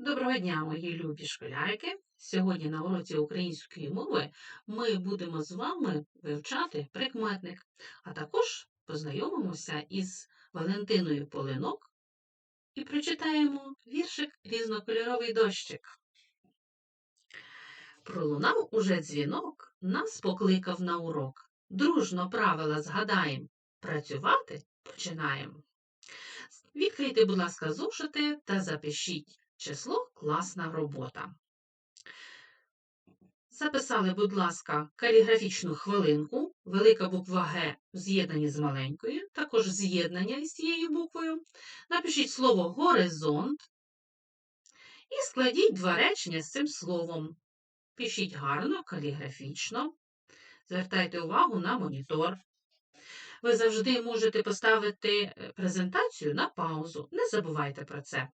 Доброго дня, мої любі школярики! Сьогодні на уроці української мови ми будемо з вами вивчати прикметник, а також познайомимося із Валентиною Полинок і прочитаємо віршик різнокольоровий дощик. Пролунав уже дзвінок, нас покликав на урок. Дружно правила згадаєм, працювати починаємо. Відкрийте, будь ласка, зошити та запишіть число класна робота. Записали, будь ласка, каліграфічну хвилинку, велика буква Г в з'єднанні з маленькою, також з'єднання із цією буквою. Напишіть слово горизонт і складіть два речення з цим словом. Пишіть гарно, каліграфічно. Звертайте увагу на монітор. Ви завжди можете поставити е, презентацію на паузу. Не забувайте про це.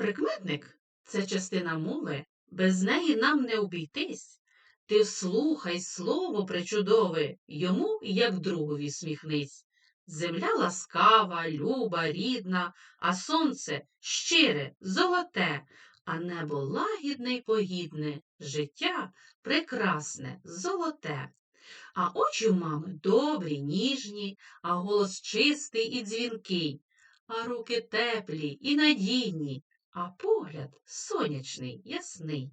Прикметник це частина мови, без неї нам не обійтись. Ти вслухай слово причудове, йому, як другові, сміхнись. Земля ласкава, люба, рідна, а сонце щире, золоте, а небо лагідне й погідне, життя прекрасне, золоте. А очі в мами добрі, ніжні, а голос чистий і дзвінкий, а руки теплі і надійні, а погляд сонячний, ясний.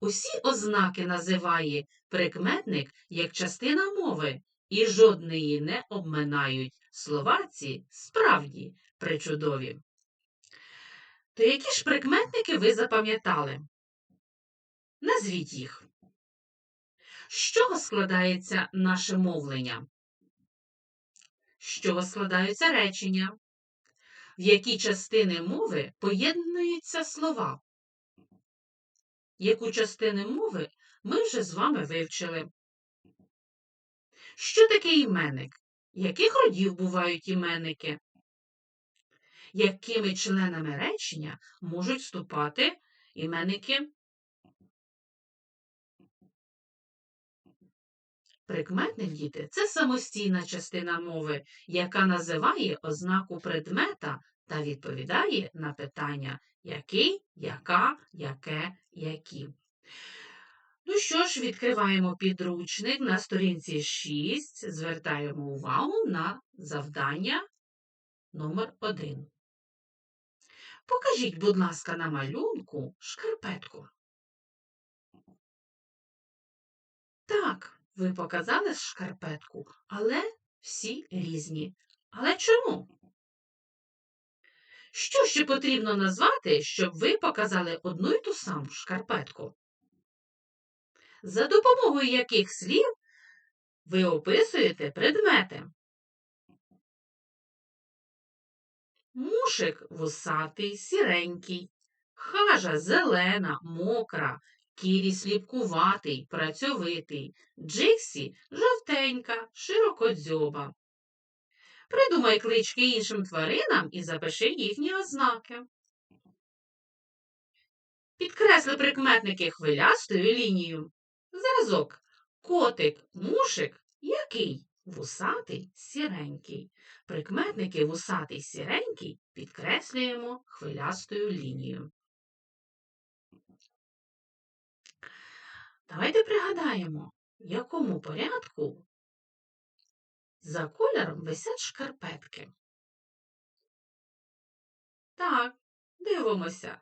Усі ознаки називає прикметник як частина мови, і жодної не обминають словаці справді причудові. То які ж прикметники ви запам'ятали? Назвіть їх. З чого складається наше мовлення? З чого складаються речення? В які частини мови поєднуються слова. Яку частину мови ми вже з вами вивчили. Що таке іменник? Яких родів бувають іменники? Якими членами речення можуть вступати іменники? Прикметник діти це самостійна частина мови, яка називає ознаку предмета та відповідає на питання який, яка, яке, які. Ну що ж, відкриваємо підручник на сторінці 6, звертаємо увагу на завдання номер 1 Покажіть, будь ласка, на малюнку шкарпетку. Так, ви показали шкарпетку, але всі різні. Але чому? Що ще потрібно назвати, щоб ви показали одну й ту саму шкарпетку? За допомогою яких слів ви описуєте предмети? Мушик вусатий, сіренький, хажа зелена, мокра, кірі сліпкуватий, працьовитий, джиксі жовтенька, широкодзьоба. Придумай клички іншим тваринам і запиши їхні ознаки. Підкресли прикметники хвилястою лінією. Зразок котик, мушик який? Вусатий сіренький. Прикметники вусатий сіренький підкреслюємо хвилястою лінією. Давайте пригадаємо, в якому порядку за кольором висять шкарпетки. Так, дивимося.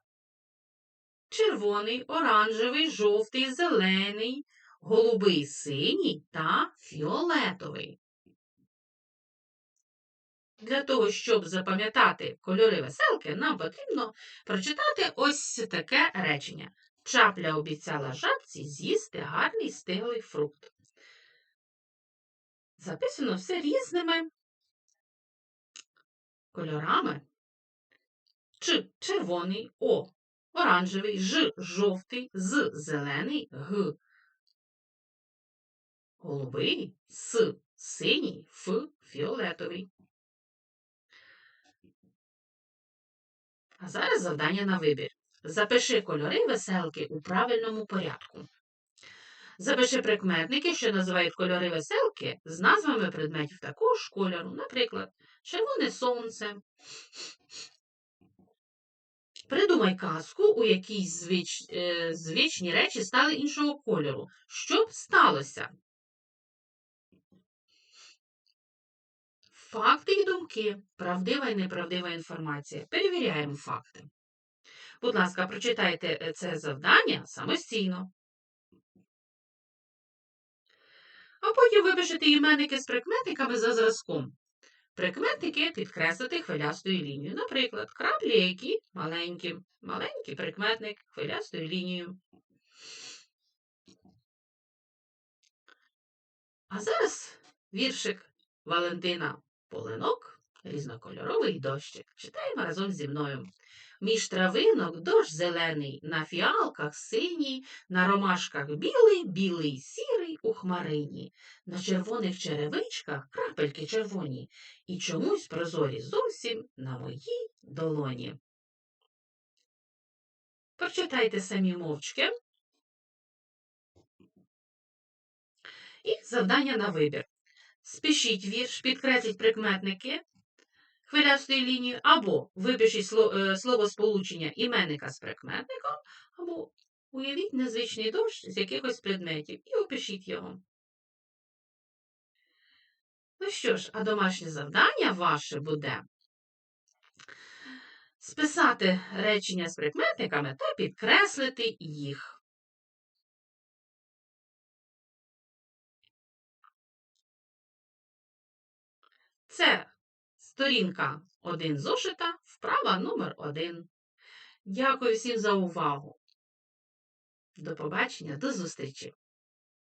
Червоний, оранжевий, жовтий, зелений, голубий, синій та фіолетовий. Для того, щоб запам'ятати кольори веселки, нам потрібно прочитати ось таке речення. Чапля обіцяла жабці з'їсти гарний стиглий фрукт. Записано все різними кольорами. Ч червоний, О, оранжевий, Ж жовтий, З зелений, Г. Голубий, С синій, Ф фіолетовий. А зараз завдання на вибір. Запиши кольори веселки у правильному порядку. Запиши прикметники, що називають кольори веселки з назвами предметів такого ж кольору, наприклад, червоне сонце, Придумай казку, у якій звич, е, звичні речі стали іншого кольору. Що б сталося? Факти і думки. Правдива і неправдива інформація. Перевіряємо факти. Будь ласка, прочитайте е, це завдання самостійно. А потім випишете іменники з прикметниками за зразком. Прикметники підкреслити хвилястою лінією. Наприклад, краплі, які маленькі. Маленький прикметник хвилястою лінією. А зараз віршик Валентина Полинок, різнокольоровий дощик. Читаємо разом зі мною. Між травинок дощ зелений, на фіалках синій, на ромашках білий, білий, сірий у хмарині, на червоних черевичках крапельки червоні, і чомусь прозорі зовсім на моїй долоні. Прочитайте самі мовчки. І завдання на вибір. Спішіть вірш, підкресліть прикметники хвилястої лінії, або випишіть слово сполучення іменника з прикметником, або уявіть незвичний дощ з якихось предметів і опишіть його. Ну що ж, а домашнє завдання ваше буде списати речення з прикметниками та підкреслити їх. Це сторінка 1 зошита, вправа номер 1. Дякую всім за увагу. До побачення, до зустрічі!